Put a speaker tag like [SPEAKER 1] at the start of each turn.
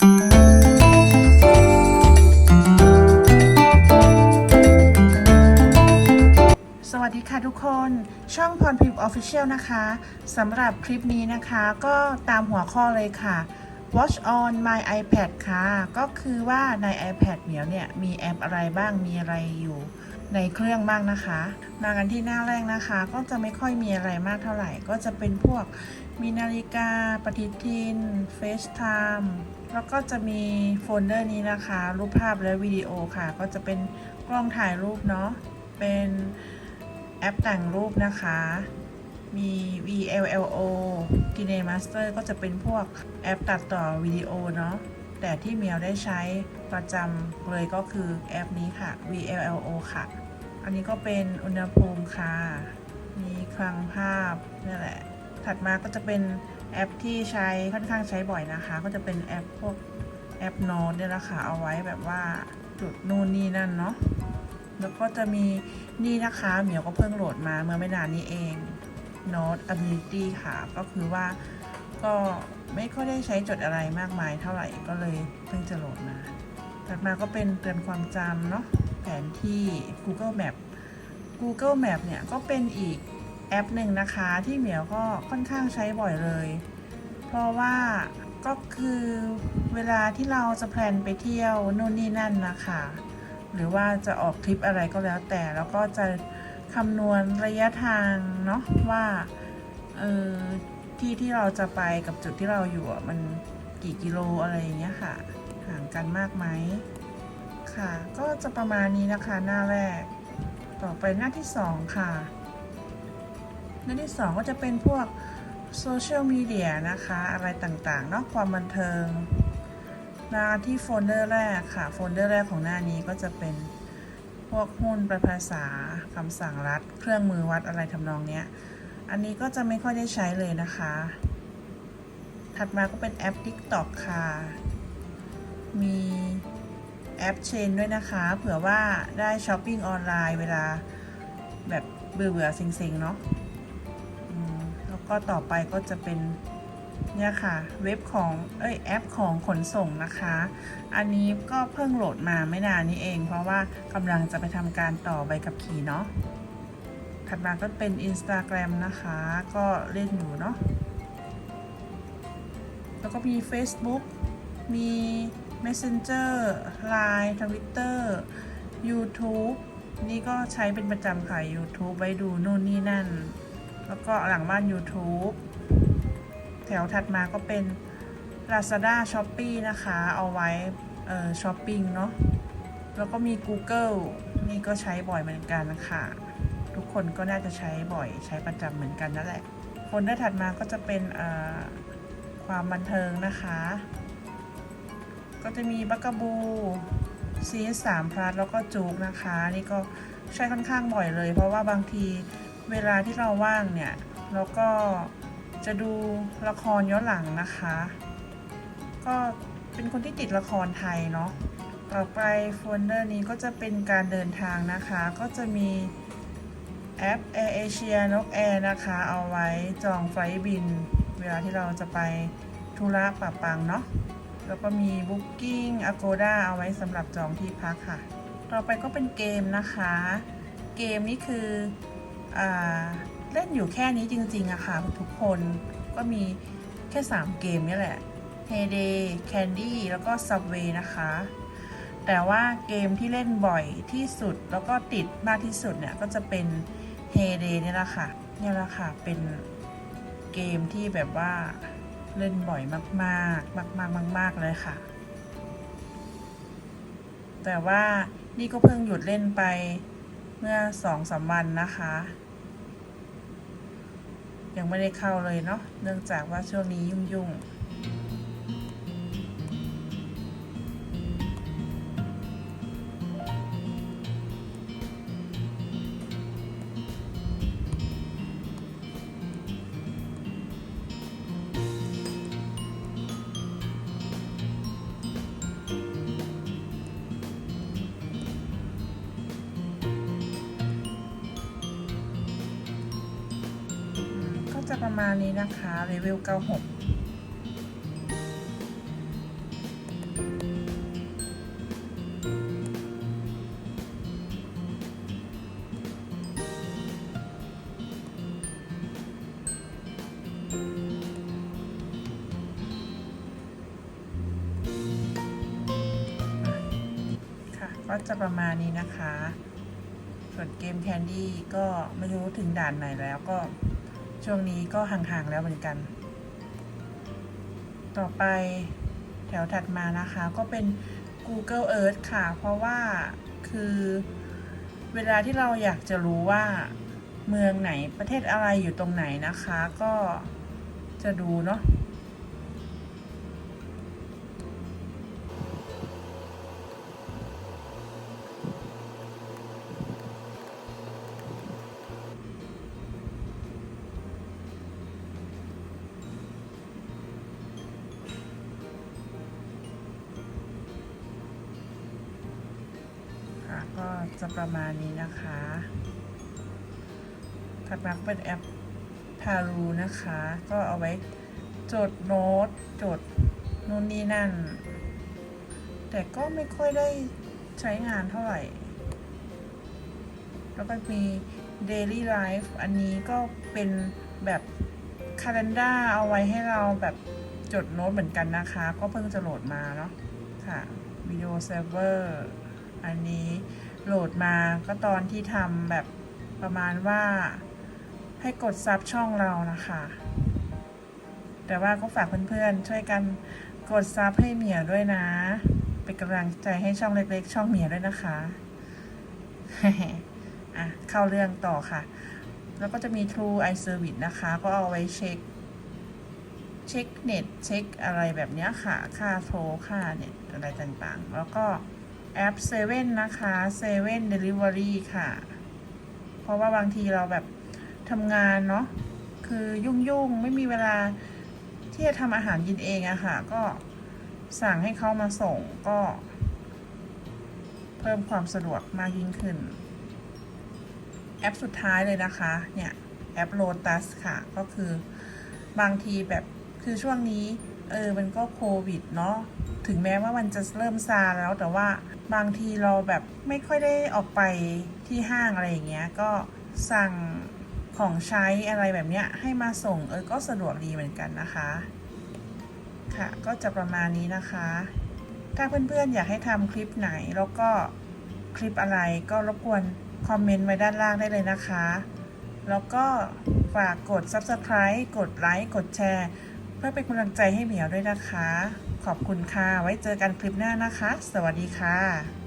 [SPEAKER 1] สวัสดีค่ะทุกคนช่องพรพิมพ์ออฟฟิเชียลนะคะสำหรับคลิปนี้นะคะก็ตามหัวข้อเลยค่ะ Watch on my iPad ค่ะ ก็คือว่าใน iPad เหมียวเนี่ย มีแอปอะไรบ้างมีอะไรอยู่ ในเครื่องบ้างนะคะ มากันที่หน้าแรกนะคะ ก็จะไม่ค่อยมีอะไรมากเท่าไหร่ ก็จะเป็นพวกมีนาฬิกา ปฏิทิน FaceTime แล้วก็จะมีโฟลเดอร์นี้นะคะ รูปภาพและวิดีโอค่ะ ก็จะเป็นกล้องถ่ายรูปเนาะ เป็นแอปแต่งรูปนะคะ มี VLLO KineMaster ก็จะเป็นพวกแอปตัดต่อวิดีโอเนาะ แต่ที่เมียวได้ใช้ประจำเลยก็คือแอปนี้ค่ะ VLLO ค่ะ อันนี้ก็เป็นอุณหภูมิค่ะ มีคลังภาพนี่แหละ ถัดมาก็จะเป็นแอปที่ใช้ค่อนข้างใช้บ่อยนะคะ ก็จะเป็นแอปพวกแอปโน้ตเนี่ยแหละค่ะ เอาไว้แบบว่าจุดนู่นนี่นั่นเนาะ แล้วก็จะมีนี่นะคะเหมียวก็เพิ่งโหลดมาเมื่อไม่นานนี้เอง Note Ability ค่ะ ก็คือว่าก็ไม่ค่อยได้ใช้จดอะไรมากมายเท่าไหร่ก็เลยเพิ่งจะโหลดมา ถัดมาก็เป็นเตือนความจำเนาะ แผนที่ Google Map Google Map เนี่ยก็เป็นอีกแอปหนึ่งนะคะที่เหมียวก็ค่อนข้างใช้บ่อยเลย เพราะว่าก็คือเวลาที่เราจะแพลนไปเที่ยวนู่นนี่นั่นนะคะ หรือว่าจะออกทริปอะไรก็แล้วแต่แล้วก็จะคำนวณระยะทางเนาะว่าเออที่ที่เราจะไปกับจุดที่เราอยู่มันกี่กิโลอะไรอย่างเงี้ยค่ะ ห่างกันมากไหม ค่ะ ก็จะประมาณนี้นะคะหน้าแรก ต่อไปหน้าที่สองค่ะ หน้าที่สองก็จะเป็นพวกโซเชียลมีเดียนะคะ อะไรต่างๆนาะความบันเทิงมาที่โฟลเดอร์แรกค่ะ โฟลเดอร์แรกของหน้านี้ก็จะเป็นพวกหุ้นแปลภาษาคำสั่งรัดเครื่องมือวัดอะไรทำนองเนี้ย อันนี้ก็จะไม่ค่อยได้ใช้เลยนะคะ ถัดมาก็เป็นแอป TikTok ค่ะ มี แอปเชนด้วยนะคะ เผื่อว่าได้ช้อปปิ้งออนไลน์เวลาแบบเบื่อเบื่อๆเซ็งๆเนาะแล้วก็ต่อไปก็จะเป็นเนี่ยค่ะเว็บของเอ้ยแอปของขนส่งนะคะ อันนี้ก็เพิ่งโหลดมาไม่นานนี้เอง เพราะว่ากำลังจะไปทำการต่อใบขับขี่เนาะถัดมาก็เป็น Instagram นะคะ ก็เล่นอยู่เนาะแล้วก็มี Facebook มี Messenger Line Twitter YouTube นี่ก็ใช้เป็นประจำค่ะ YouTube ไว้ดูนู่นนี่นั่น แล้วก็หลังบ้าน YouTube แถวถัดมาก็เป็น Lazada Shopee นะคะ เอาไว้เอ่อช้อปปิ้งเนาะ แล้วก็มี Google นี่ก็ใช้บ่อยเหมือนกันนะคะทุกคนก็น่าจะใช้บ่อยใช้ประจำเหมือนกันนั่นแหละโฟลเดอร์ถัดมาก็จะเป็นความบันเทิงนะคะ ก็จะมีบักกะบูซีสามพลัสแล้วก็จูกนะคะ นี่ก็ใช้ค่อนข้างบ่อยเลย เพราะว่าบางทีเวลาที่เราว่างเนี่ยแล้วก็จะดูละครย้อนหลังนะคะ ก็เป็นคนที่ติดละครไทยเนาะต่อไปโฟลเดอร์นี้ก็จะเป็นการเดินทางนะคะ ก็จะมีแอป Air Asia นกแอร์นะคะ เอาไว้จองไฟล์บิน เวลาที่เราจะไปธุระปะปังเนาะ แล้วก็มี Booking Agoda เอาไว้สำหรับจองที่พักค่ะ ต่อไปก็เป็นเกมนะคะ เกมนี้คืออเล่นอยู่แค่นี้จริงๆอะค่ะ ทุกคนก็มีแค่ 3 เกมนี่แหละ Heyday Candy แล้วก็ Subway นะคะ แต่ว่าเกมที่เล่นบ่อยที่สุดแล้วก็ติดมากที่สุดเนี่ย ก็จะเป็น Heyday เนี่ยแหละค่ะนี่แหละค่ะเป็นเกมที่แบบว่า เล่นบ่อยมากๆ มากๆมากๆเลยค่ะ แต่ว่านี่ก็เพิ่งหยุดเล่นไปเมื่อสองสามวันนะคะ ยังไม่ได้เข้าเลยเนาะเนื่องจากว่าช่วงนี้ยุ่งๆ จะประมาณนี้นะคะเลเวล96ก็จะประมาณนี้นะคะ ส่วนเกมแคนดี้ก็ไม่รู้ถึงด่านไหนแล้วก็ ช่วงนี้ก็ห่างๆแล้วเหมือนกัน ต่อไปแถวถัดมานะคะก็เป็น Google Earth ค่ะ เพราะว่าคือเวลาที่เราอยากจะรู้ว่าเมืองไหนประเทศอะไรอยู่ตรงไหนนะคะ ก็จะดูเนาะ ก็จะประมาณนี้นะคะ ถัดมาเป็นแอป p a r o นะคะ ก็เอาไว้จดโน้ตจดนู่นนี่นั่น แต่ก็ไม่ค่อยได้ใช้งานเท่าไหร่ แล้วก็มี Daily Life อันนี้ก็เป็นแบบ Calendar เอาไว้ให้เราแบบจดโน้ตเหมือนกันนะคะ ก็เพิ่งจะโหลดมาเนาะค่ะ Video Server อันนี้ โหลดมาก็ตอนที่ทำแบบประมาณว่าให้กดซับช่องเรานะคะ แต่ว่าก็ฝากเพื่อนๆช่วยกันกดซับให้เหมียวด้วยนะ เป็นกำลังใจให้ช่องเล็กๆ ช่องเหมียวด้วยนะคะอะเข้าเรื่องต่อค่ะ แล้วก็จะมี True iService นะคะ ก็เอาไว้เช็ค เช็คเน็ต เช็คอะไรแบบนี้ค่ะ ค่าโทรค่าเน็ตอะไรต่างๆ แล้วก็ แอป7นนะคะ7 Delivery ค่ะ เพราะว่าบางทีเราแบบทำงานเนาะคือยุ่งๆ ไม่มีเวลาที่จะทำอาหารกินเองอะค่ะ ก็สั่งให้เขามาส่งก็ เพิ่มความสะดวกมากยิ่งขึ้น แอปสุดท้ายเลยนะคะ เนี่ย แอป Lotus ค่ะ ก็คือบางทีแบบคือช่วงนี้ เออมันก็โควิดเนาะถึงแม้ว่ามันจะเริ่มซาแล้วแต่ว่าบางทีเราแบบไม่ค่อยได้ออกไปที่ห้างอะไรอย่างเงี้ยก็สั่งของใช้อะไรแบบเนี้ยให้มาส่งเออก็สะดวกดีเหมือนกันนะคะ ค่ะ ก็จะประมาณนี้นะคะ ถ้าเพื่อนๆอยากให้ทำคลิปไหนแล้วก็คลิปอะไรก็รบกวนคอมเมนต์ไว้ด้านล่างได้เลยนะคะ แล้วก็ฝากกด Subscribe กดไลค์กดแชร์ เพื่อเป็นกำลังใจให้เหมียวด้วยนะคะ ขอบคุณค่ะ ไว้เจอกันคลิปหน้านะคะ สวัสดีค่ะ